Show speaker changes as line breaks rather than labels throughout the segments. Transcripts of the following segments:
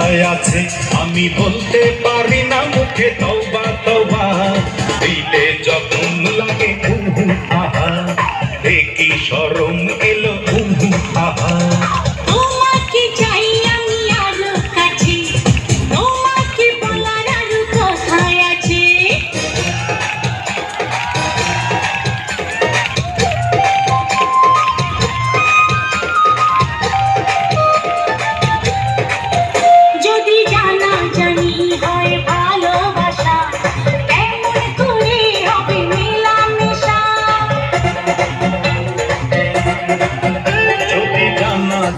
আছে? আমি বলতে পারি না মুখে তওবা তওবা। দিলে যখন লাগে আহা। দেখি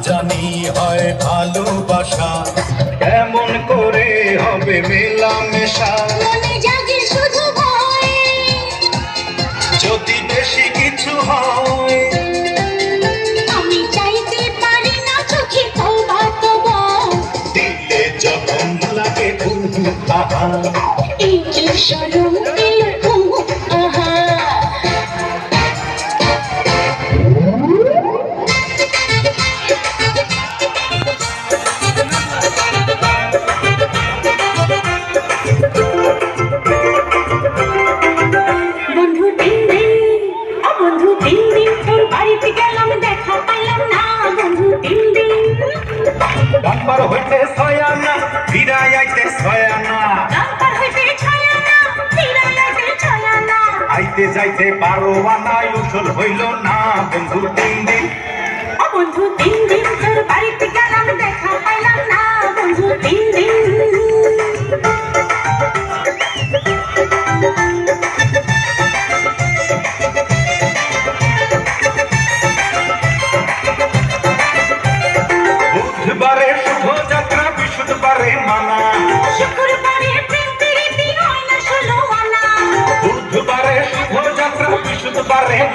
জানা হয় ভালোবাসা। কেমন করে হবে মেলামেশা? জাগে শুধু ভয়।
যদি বেশি কিছু হয়।
আমি চাইতে পারি না চোখে তওবা তওবা
দিলে যখন লাগে
এই যে তিন দিন তোর বাড়িতে গেলাম দেখা পেলাম না বন্ধু তিন দিন
ডাক্তার হইতে ছয়ানা ফিরাই আইতে ছয়ানা
হইতে না আইতে ছায়া না
আইতে যাইতে বারো আনাই উসল হইল না বন্ধু তিন দিন
বন্ধু তিন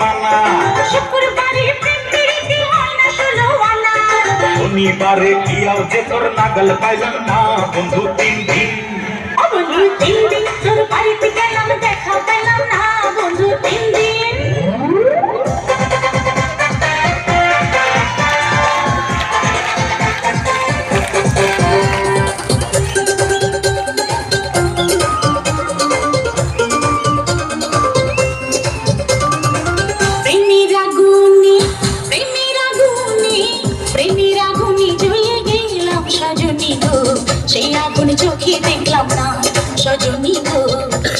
মানা
শুক্রবারে প্রেম প্রীতি হয় না ষোলো আনা
শনিবারে গিয়াও যে তোর নাগল পাইলাম না বন্ধু তিন দিন।
তিন দিন তোর বাড়িতে গেলাম দেখা পেলাম না বন্ধু দেখলাম না সজনী গো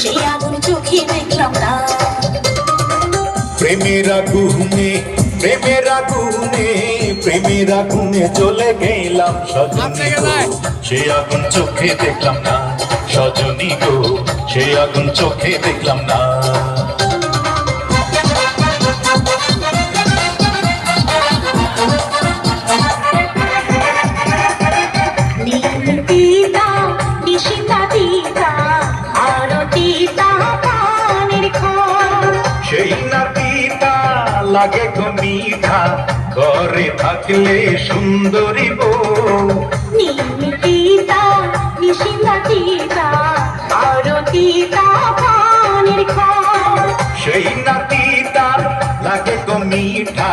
সেই আগুন চোখে দেখলাম না
প্রেমের আগুনে প্রেমের আগুনে প্রেমের আগুনে চলে গেলাম সজনী গো সে আগুন চোখে দেখলাম না সজনী গো সে আগুন চোখে দেখলাম না। লাগে তো মিঠা ঘরে থাকলে সুন্দরী বউ।
নিশিতা আরতিতা পানের
সেই নাতিটা লাগে তো মিঠা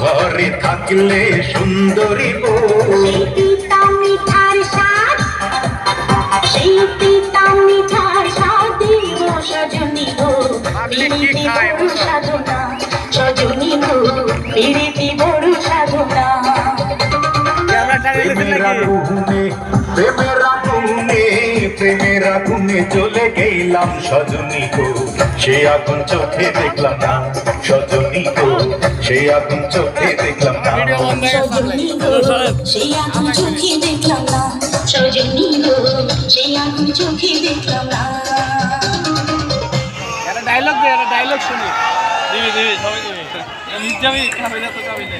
ঘরে থাকলে সুন্দরী বউ। প্রেমের আগুনে প্রেমের আগুনে প্রেমের আগুনে চলে গেলাম সজনী গো। সে আগুন চোখে দেখলাম না সজনী গো। সে আগুন চোখে দেখলাম না।
সজনী গো সেই আগুন চোখে দেখলাম না সজনী গো। সেই আগুন চোখে দেখলাম না।
ডায়লগ দে ডায়লগ শুনি। দিবি দিবি সবাই দিবি। নিজ যাবি খাবে না তো যাবি না